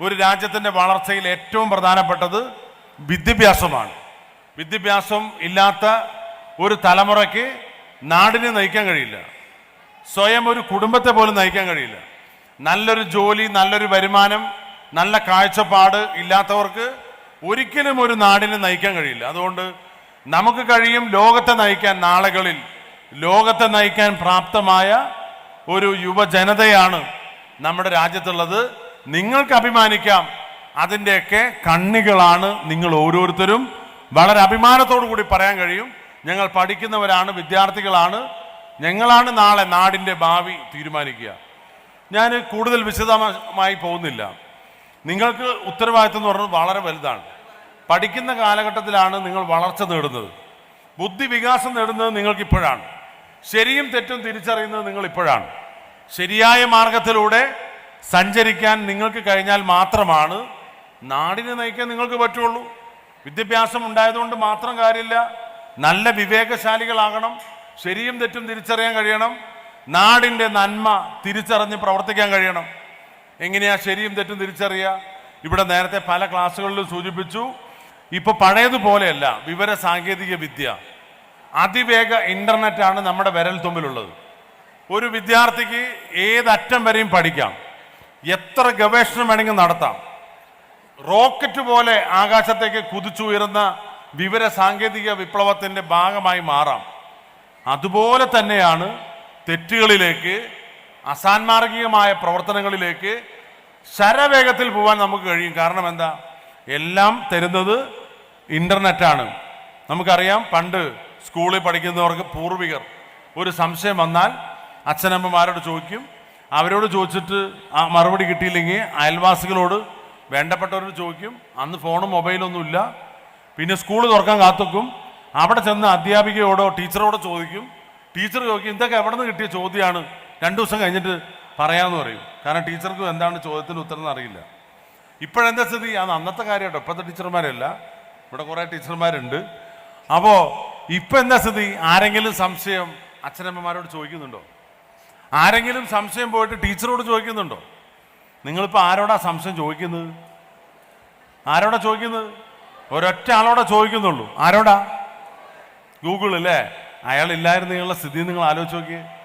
ഒരു രാജ്യത്തിന്റെ വളർച്ചയിൽ ഏറ്റവും പ്രധാനപ്പെട്ടത് വിദ്യാഭ്യാസമാണ്. വിദ്യാഭ്യാസം ഇല്ലാത്ത ഒരു തലമുറയ്ക്ക് നാടിനെ നയിക്കാൻ കഴിയില്ല. സ്വയം ഒരു കുടുംബത്തെ പോലും നയിക്കാൻ കഴിയില്ല. നല്ലൊരു ജോലി നല്ലൊരു വരുമാനം നല്ല കാഴ്ചപ്പാട് ഇല്ലാത്തവർക്ക് ഒരിക്കലും ഒരു നാടിനെ നയിക്കാൻ കഴിയില്ല. അതുകൊണ്ട് നമുക്ക് കഴിയും ലോകത്തെ നയിക്കാൻ നാളുകളിൽ ലോകത്തെ നയിക്കാൻ പ്രാപ്തമായ ഒരു യുവജനതയാണ് നമ്മുടെ രാജ്യത്തുള്ളത്. നിങ്ങൾക്ക് അഭിമാനിക്കാം. അതിന്റെയൊക്കെ കണ്ണികളാണ് നിങ്ങൾ ഓരോരുത്തരും. വളരെ അഭിമാനത്തോടു കൂടി പറയാൻ കഴിയും. ഞങ്ങൾ പഠിക്കുന്നവരാണ് വിദ്യാർത്ഥികളാണ്. ഞങ്ങളാണ് നാളെ നാടിന്റെ ഭാവി തീരുമാനിക്കുക. ഞാൻ കൂടുതൽ വിശദമായി പോകുന്നില്ല. നിങ്ങൾക്ക് ഉത്തരവാദിത്വം എന്ന് പറയുന്നത് വളരെ വലുതാണ്. പഠിക്കുന്ന കാലഘട്ടത്തിലാണ് നിങ്ങൾ വളർച്ച നേടുന്നത്. ബുദ്ധി വികാസം നേടുന്നത് നിങ്ങൾക്കിപ്പോഴാണ് ശരിയും തെറ്റും തിരിച്ചറിയുന്നത് നിങ്ങൾ ഇപ്പോഴാണ്. ശരിയായ മാർഗത്തിലൂടെ സഞ്ചരിക്കാൻ നിങ്ങൾക്ക് കഴിഞ്ഞാൽ മാത്രമാണ് നാടിനെ നയിക്കാൻ നിങ്ങൾക്ക് പറ്റുള്ളൂ. വിദ്യാഭ്യാസം ഉണ്ടായതുകൊണ്ട് മാത്രം കാര്യമില്ല. നല്ല വിവേകശാലികളാകണം. ശരിയും തെറ്റും തിരിച്ചറിയാൻ കഴിയണം. നാടിന്റെ നന്മ തിരിച്ചറിഞ്ഞ് പ്രവർത്തിക്കാൻ കഴിയണം. എങ്ങനെയാ ശരിയും തെറ്റും തിരിച്ചറിയുക? ഇവിടെ നേരത്തെ പല ക്ലാസ്സുകളിലും സൂചിപ്പിച്ചു. ഇപ്പൊ പഴയതുപോലെയല്ല വിവര സാങ്കേതിക വിദ്യ. അതിവേഗ ഇന്റർനെറ്റാണ് നമ്മുടെ വിരൽ തുമ്പിലുള്ളത് ഒരു വിദ്യാർത്ഥിക്ക് ഏതറ്റം വരെയും പഠിക്കാം. എത്ര ഗവേഷണം വേണമെങ്കിൽ നടത്താം. റോക്കറ്റ് പോലെ ആകാശത്തേക്ക് കുതിച്ചുയരുന്ന വിവര സാങ്കേതിക വിപ്ലവത്തിന്റെ ഭാഗമായി മാറാം. അതുപോലെ തന്നെയാണ് തെറ്റുകളിലേക്ക് അസാൻമാർഗികമായ പ്രവർത്തനങ്ങളിലേക്ക് ശരവേഗത്തിൽ പോകാൻ നമുക്ക് കഴിയും. കാരണം എന്താ? എല്ലാം തരുന്നത് ഇന്റർനെറ്റാണ്. നമുക്കറിയാം പണ്ട് സ്കൂളിൽ പഠിക്കുന്നവർക്ക് പൂർവികർ ഒരു സംശയം വന്നാൽ അച്ഛനമ്മമാരോട് ചോദിക്കും അവരോട് ചോദിച്ചിട്ട് ആ മറുപടി കിട്ടിയില്ലെങ്കിൽ അയൽവാസികളോട് വേണ്ടപ്പെട്ടവരോട് ചോദിക്കും. അന്ന് ഫോണും മൊബൈലൊന്നുമില്ല പിന്നെ സ്കൂൾ തുറക്കാൻ കാത്തുക്കും. അവിടെ ചെന്ന് അധ്യാപികയോടോ ടീച്ചറോടോ ചോദിക്കും. ടീച്ചർ ചോദിക്കും ഇതൊക്കെ എവിടെ നിന്ന് കിട്ടിയ ചോദ്യമാണ്? രണ്ടു ദിവസം കഴിഞ്ഞിട്ട് പറയാമെന്ന് പറയും. കാരണം ടീച്ചർക്കും എന്താണ് ചോദ്യത്തിന് ഉത്തരം അറിയില്ല ഇപ്പോഴെന്താ സ്ഥിതി? അത് അന്നത്തെ കാര്യം ഇപ്പോഴത്തെ ടീച്ചർമാരല്ല. ഇവിടെ കുറേ ടീച്ചർമാരുണ്ട്. അപ്പോൾ ഇപ്പം എന്താ സ്ഥിതി? ആരെങ്കിലും സംശയം അച്ഛനമ്മമാരോട് ചോദിക്കുന്നുണ്ടോ? ആരെങ്കിലും സംശയം പോയിട്ട് ടീച്ചറോട് ചോദിക്കുന്നുണ്ടോ? നിങ്ങളിപ്പോൾ ആരോടാ സംശയം ചോദിക്കുന്നത്? ആരോടാ ചോദിക്കുന്നത്? ഒരൊറ്റ ആളോടാ ചോദിക്കുന്നുള്ളൂ. ആരോടാ? ഗൂഗിൾ അല്ലേ? അയാൾ ഇല്ലായിരുന്നു നിങ്ങളുടെ സ്ഥിതി നിങ്ങൾ ആലോചിച്ച് നോക്കിയേ.